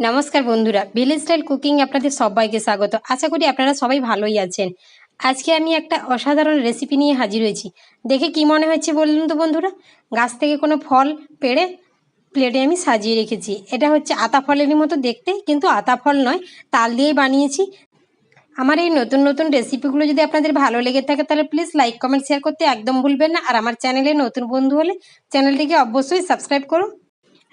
নমস্কার বন্ধুরা village style cooking আপনাদের সবাইকে স্বাগত। আশা করি আপনারা সবাই ভালোই আছেন। আজকে আমি একটা অসাধারণ রেসিপি নিয়ে হাজির হয়েছি। দেখে কি মনে হচ্ছে বলুন তো বন্ধুরা? গাছ থেকে কোনো ফল পেড়ে প্লেটে আমি সাজিয়ে রেখেছি। এটা হচ্ছে আতা ফলেরই মতো দেখতে, কিন্তু আতা ফল নয়, তাল দিয়েই বানিয়েছি। আমার এই নতুন নতুন রেসিপিগুলো যদি আপনাদের ভালো লেগে থাকে, তাহলে প্লিজ লাইক কমেন্ট শেয়ার করতে একদম ভুলবেন না। আর আমার চ্যানেলে নতুন বন্ধু হলে চ্যানেলটিকে অবশ্যই সাবস্ক্রাইব করো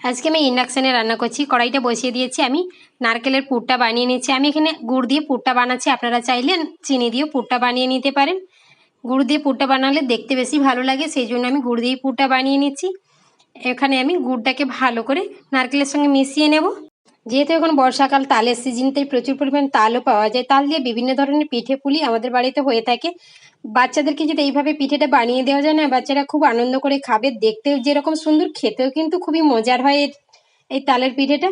আজকে আমি ইন্ডাকশানে রান্না করছি, কড়াইটা বসিয়ে দিয়েছি আমি, নারকেলের পুরটা বানিয়ে নিয়েছি। আমি এখানে গুড় দিয়ে পুরটা বানাচ্ছি, আপনারা চাইলে চিনি দিয়েও পুরটা বানিয়ে নিতে পারেন। গুড় দিয়ে পুরটা বানালে দেখতে বেশি ভালো লাগে, সেই জন্য আমি গুড় দিয়ে পুরটা বানিয়ে নিচ্ছি। এখানে আমি গুড়টাকে ভালো করে নারকেলের সঙ্গে মিশিয়ে নেব। যেহেতু এখন বর্ষাকাল, তালের সিজন তাই প্রচুর পরিমাণ তালও পাওয়া যায়। তাল দিয়ে বিভিন্ন ধরনের পিঠে পুলি আমাদের বাড়িতে হয়ে থাকে। বাচ্চাদেরকে যদি এইভাবে পিঠেটা বানিয়ে দেওয়া যায় না, বাচ্চারা খুব আনন্দ করে খাবে, দেখতেও যেরকম সুন্দর, খেতেও কিন্তু খুবই মজার হয় এই তালের পিঠেটা।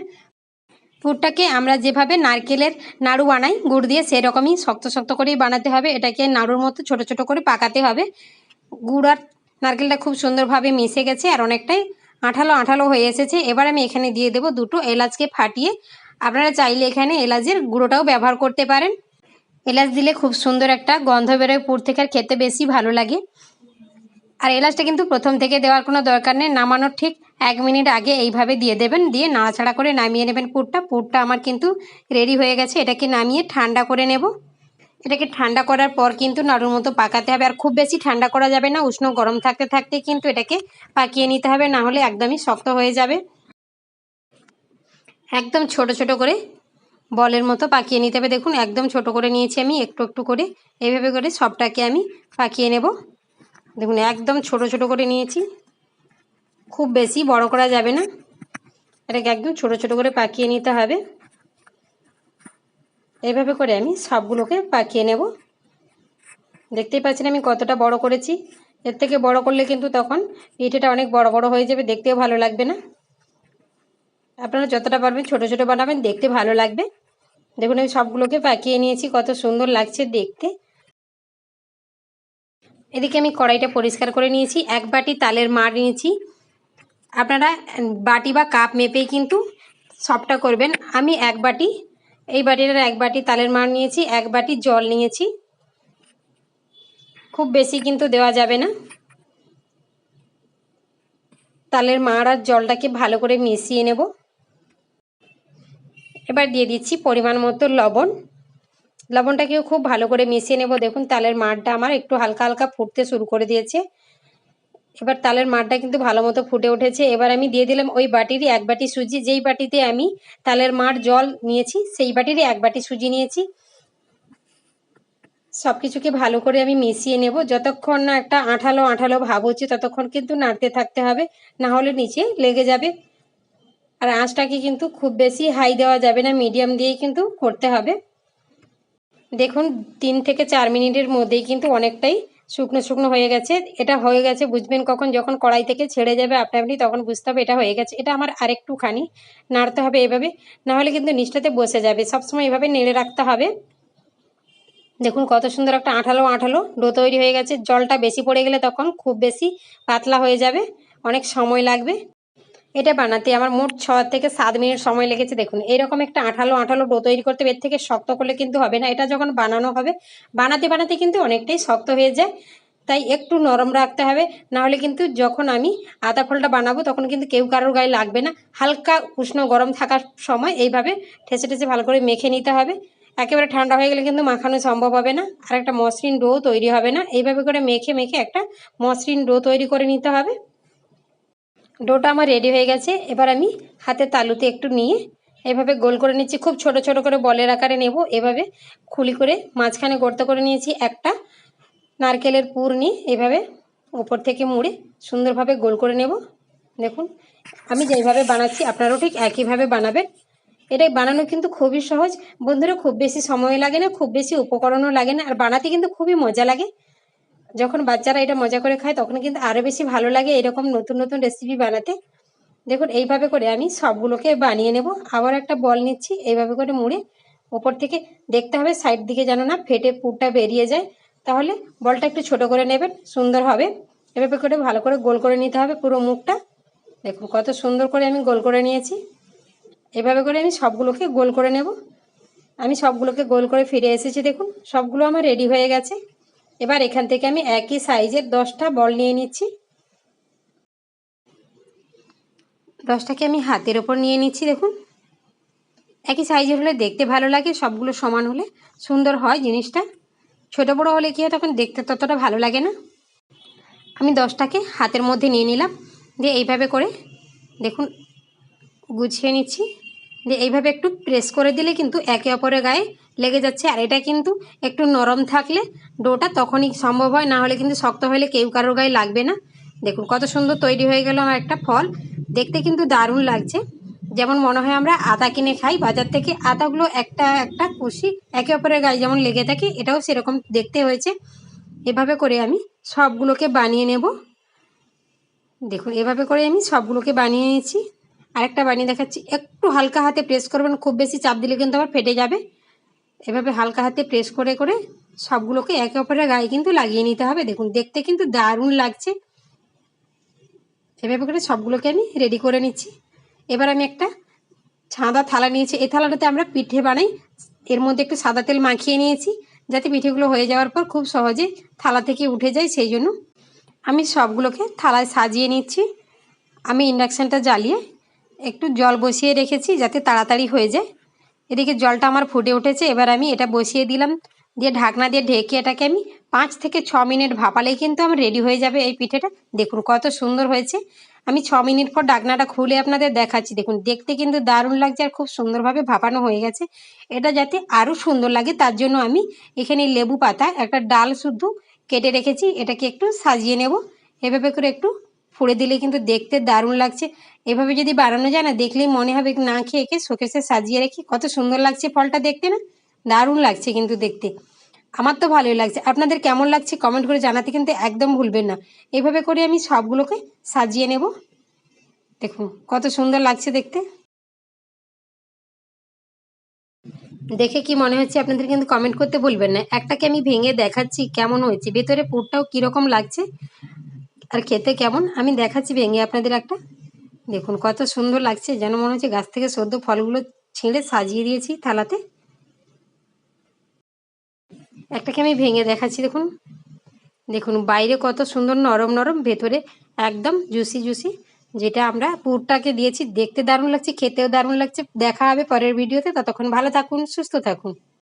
পুরটাকে আমরা যেভাবে নারকেলের নাড়ু বানাই, গুড় দিয়ে সেরকমই শক্ত শক্ত করেই বানাতে হবে। এটাকে নাড়ুর মতো ছোট ছোট করে পাকাতে হবে। গুড় আর নারকেলটা খুব সুন্দরভাবে মিশে গেছে আর অনেকটাই আঠালো আঠালো হয়ে এসেছে। এবার আমি এখানে দিয়ে দেবো দুটো এলাচকে ফাটিয়ে। আপনারা চাইলে এখানে এলাচের গুঁড়োটাও ব্যবহার করতে পারেন। এলাচ দিলে খুব সুন্দর একটা গন্ধ বেরোয়, পুর থেকে আর খেতে বেশি ভালো লাগে। আর এলাচটা কিন্তু প্রথম থেকে দেওয়ার কোনো দরকার নেই, নামানোর ঠিক এক মিনিট আগে এইভাবে দিয়ে দেবেন, দিয়ে নাড়াচাড়া করে নামিয়ে নেবেন পুরটা। পুরটা আমার কিন্তু রেডি হয়ে গেছে, এটাকে নামিয়ে ঠান্ডা করে নেব। এটাকে ঠান্ডা করার পর কিন্তু নাড়ুর মতো পাকাতে হবে, আর খুব বেশি ঠান্ডা করা যাবে না, উষ্ণ গরম থাকতে থাকতে কিন্তু এটাকে পাকিয়ে নিতে হবে, না হলে একদমই শক্ত হয়ে যাবে। একদম ছোট ছোট করে বলের মতো পাকিয়ে নিতে হবে। দেখুন, একদম ছোট করে নিয়েছি আমি, একটু একটু করে। এইভাবে করে সবটাকে আমি পাকিয়ে নেব। দেখুন, একদম ছোট ছোট করে নিয়েছি। খুব বেশি বড় করা যাবে না। এটাকে একদম ছোট ছোট করে পাকিয়ে নিতে হবে। এইভাবে করে আমি সবগুলোকে পাকিয়ে নেব। দেখতেই পাচ্ছেন আমি কতটা বড় করেছি। এর থেকে বড় করলে কিন্তু তখন পিঠেটা অনেক বড় বড় হয়ে যাবে। দেখতেও ভালো লাগবে না। আপনারা যতটা পারবেন ছোট ছোট বানাবেন, দেখতে ভালো লাগবে। দেখুন, আমি সবগুলোকে পাকিয়ে নিয়েছি, কত সুন্দর লাগছে দেখতে। এদিকে আমি কড়াইটা পরিষ্কার করে নিয়েছি, এক বাটি তালের মার নিয়েছি। আপনারা বাটি বা কাপ মেপেই কিন্তু সবটা করবেন। আমি এক বাটি, এই বাটিটার এক বাটি তালের মার নিয়েছি, এক বাটি জল নিয়েছি। খুব বেশি কিন্তু দেওয়া যাবে না। তালের মার আর জলটাকে ভালো করে মিশিয়ে নেব। এবার দিয়ে দিচ্ছি পরিমাণ মতো লবণ। লবণটাকেও খুব ভালো করে মিশিয়ে নেব। দেখুন, তালের মাড়টা আমার একটু হালকা হালকা ফুটতে শুরু করে দিয়েছে। এবার তালের মাড়টা কিন্তু ভালো মতো ফুটে উঠেছে। এবার আমি দিয়ে দিলাম ওই বাটিরই এক বাটি সুজি। যেই বাটিতে আমি তালের মাড় জল নিয়েছি, সেই বাটিরই এক বাটি সুজি নিয়েছি। সব কিছুকে ভালো করে আমি মিশিয়ে নেব। যতক্ষণ না একটা আঠালো আঠালো ভাব হচ্ছে, ততক্ষণ কিন্তু নাড়তে থাকতে হবে। না হলে নিচে লেগে যাবে। আর আঁচটাকে কিন্তু খুব বেশি হাই দেওয়া যাবে না মিডিয়াম দিয়েই কিন্তু করতে হবে। দেখুন, তিন থেকে চার মিনিটের মধ্যেই কিন্তু অনেকটাই শুকনো শুকনো হয়ে গেছে। এটা হয়ে গেছে, বুঝবেন কখন, যখন কড়াই থেকে ছেড়ে যাবে আপনি আপনি তখন বুঝতে হবে এটা হয়ে গেছে। এটা আমার আরেকটুখানি নাড়তে হবে এভাবে নাহলে কিন্তু নিচটাতে বসে যাবে। সবসময় এভাবে নেড়ে রাখতে হবে। দেখুন, কত সুন্দর একটা আঠালো আঠালো ডো তৈরি হয়ে গেছে। জলটা বেশি পড়ে গেলে তখন খুব বেশি পাতলা হয়ে যাবে, অনেক সময় লাগবে। এটা বানাতে আমার মোট ছ থেকে সাত মিনিট সময় লেগেছে, দেখুন। এরকম একটা আঠালো আঠালো ডো তৈরি করতে এর থেকে শক্ত করলে কিন্তু হবে না। এটা যখন বানানো হবে, বানাতে বানাতে কিন্তু অনেকটাই শক্ত হয়ে যায়। তাই একটু নরম রাখতে হবে, নাহলে কিন্তু যখন আমি আদা ফলটা বানাবো, তখন কিন্তু কেউ কারোর গায়ে লাগবে না। হালকা উষ্ণ গরম থাকার সময় এইভাবে ঠেসে ঠেসে ভালো করে মেখে নিতে হবে। একেবারে ঠান্ডা হয়ে গেলে কিন্তু মাখানো সম্ভব হবে না, আর একটা মসৃণ ডো তৈরি হবে না। এইভাবে করে মেখে মেখে একটা মসৃণ ডো তৈরি করে নিতে হবে। ডোটা আমার রেডি হয়ে গেছে। এবার আমি হাতে তালুতে একটু নিয়ে এভাবে গোল করে নিচ্ছি। খুব ছোট ছোট করে বলের আকারে নেব। এভাবে খুলি করে মাঝখানে গর্ত করে নিয়েছি একটা। নারকেলের পুর নিয়ে এভাবে উপর থেকে মুড়ে সুন্দরভাবে গোল করে নেব। দেখুন, আমি যেইভাবে বানাচ্ছি, আপনারাও ঠিক একইভাবে বানাবেন। এটা বানানো কিন্তু খুবই সহজ। বন্ধুরা, খুব বেশি সময় লাগে না, খুব বেশি উপকরণও লাগে না। আর বানাতে কিন্তু খুবই মজা লাগে। যখন বাচ্চারা এটা মজা করে খায়, তখন কিন্তু আরও বেশি ভালো লাগে এরকম নতুন নতুন রেসিপি বানাতে। দেখুন, এইভাবে করে আমি সবগুলোকে বানিয়ে নেব। আবার একটা বল নিচ্ছি, এইভাবে করে মুড়ে ওপর থেকে দেখতে হবে সাইড দিকে যেন না ফেটে পুরটা বেরিয়ে যায়। তাহলে বলটা একটু ছোট করে নেবেন, সুন্দর হবে। এভাবে করে ভালো করে গোল করে নিতে হবে পুরো মুখটা। দেখুন, কত সুন্দর করে আমি গোল করে নিয়েছি। এভাবে করে আমি সবগুলোকে গোল করে নেব। আমি সবগুলোকে গোল করে ফিরে এসেছি, দেখুন, সবগুলো আমার রেডি হয়ে গেছে। এবার এখান থেকে আমি একই সাইজের দশটা বল নিয়ে নিচ্ছি। দশটাকে আমি হাতের ওপর নিয়ে নিচ্ছি, দেখুন। একই সাইজের হলে দেখতে ভালো লাগে, সবগুলো সমান হলে সুন্দর হয় জিনিসটা। ছোটো বড়ো হলে কি হয়, তখন দেখতে ততটা ভালো লাগে না। আমি দশটাকে হাতের মধ্যে নিয়ে নিলাম, দিয়ে এইভাবে করে, দেখুন, গুছিয়ে নিচ্ছি। দিয়ে এইভাবে একটু প্রেস করে দিলে কিন্তু একে অপরের গায়ে লেগে যাচ্ছে। আর এটা কিন্তু একটু নরম থাকলে ডোটা তখনই সম্ভব হয়, না হলে কিন্তু শক্ত হলে কেউ কারোর গায়ে লাগবে না। দেখুন কত সুন্দর তৈরি হয়ে গেল আমার একটা ফল। দেখতে কিন্তু দারুণ লাগছে। যেমন মনে হয় আমরা আতা কিনে খাই, বাজার থেকে আতাগুলো একটা একটা কুশি একে অপরের গায়ে যেমন লেগে থাকে, এটাও সেরকম দেখতে হয়েছে। এভাবে করে আমি সবগুলোকে বানিয়ে নেব। দেখুন, এভাবে করে আমি সবগুলোকে বানিয়ে নিয়েছি। আরেকটা বানিয়ে দেখাচ্ছি। একটু হালকা হাতে প্রেস করবেন, খুব বেশি চাপ দিলে কিন্তু আবার ফেটে যাবে। এভাবে হালকা হাতে প্রেস করে করে সবগুলোকে একে অপরের গায়ে কিন্তু লাগিয়ে নিতে হবে। দেখুন, দেখতে কিন্তু দারুণ লাগছে। এভাবে করে সবগুলোকে আমি রেডি করে নিচ্ছি। এবার আমি একটা ছাদা থালা নিয়েছি। এই থালাটাতে আমরা পিঠে বানাই। এর মধ্যে একটু সাদা তেল মাখিয়ে নিয়েছি, যাতে পিঠেগুলো হয়ে যাওয়ার পর খুব সহজে থালা থেকে উঠে যায়। সেই জন্য আমি সবগুলোকে থালায় সাজিয়ে নিচ্ছি। আমি ইন্ডাকশানটা জ্বালিয়ে একটু জল বসিয়ে রেখেছি যাতে তাড়াতাড়ি হয়ে যায়। এদিকে জলটা আমার ফুটে উঠেছে, এবার আমি এটা বসিয়ে দিলাম। দিয়ে ঢাকনা দিয়ে ঢেকে এটাকে আমি পাঁচ থেকে ছ মিনিট ভাপালেই কিন্তু আমার রেডি হয়ে যাবে এই পিঠেটা। দেখুন কত সুন্দর হয়েছে। আমি ছ মিনিট পর ডাকনাটা খুলে আপনাদের দেখাচ্ছি। দেখুন, দেখতে কিন্তু দারুণ লাগছে আর খুব সুন্দরভাবে ভাপানো হয়ে গেছে। এটা যাতে আরও সুন্দর লাগে, তার জন্য আমি এখানে লেবু পাতা, একটা ডাল শুদ্ধ কেটে রেখেছি। এটাকে একটু সাজিয়ে নেব। এভাবে করে একটু ফুড়ে দিলে কিন্তু দেখতে দারুণ লাগছে। এভাবে যদি বানানো যায় না, দেখলেই মনে হবে না খেয়ে একে শোকেসে সাজিয়ে রেখে কত সুন্দর লাগছে ফলটা দেখতে না? দারুণ লাগছে কিন্তু দেখতে। আমার তো ভালোই লাগছে। আপনাদের কেমন লাগছে কমেন্ট করে জানাতে কিন্তু একদম ভুলবেন না। এভাবে করে আমি সবগুলোকে সাজিয়ে নেব। দেখুন, কত সুন্দর লাগছে দেখতে। দেখে কি মনে হচ্ছে আপনাদের কিন্তু কমেন্ট করতে ভুলবেন না। একটাকে আমি ভেঙে দেখাচ্ছি কেমন হয়েছে, ভেতরে পুরটাও কীরকম লাগছে। আর খেতে কেমন? আমি দেখাচ্ছি ভেঙে আপনাদের একটা। দেখুন, কত সুন্দর লাগছে। যেন মনে হচ্ছে গাছ থেকে সদ্য ফলগুলো ছিঁড়ে সাজিয়ে দিয়েছি থালাতে। একটাকে আমি ভেঙে দেখাচ্ছি, দেখুন। দেখুন, বাইরে কত সুন্দর নরম নরম, ভেতরে একদম জুসি জুসি। যেটা আমরা পুরটাকে দিয়েছি, দেখতে দারুণ লাগছে, খেতেও দারুণ লাগছে। দেখা হবে পরের ভিডিওতে। ততক্ষণ ভালো থাকুন, সুস্থ থাকুন।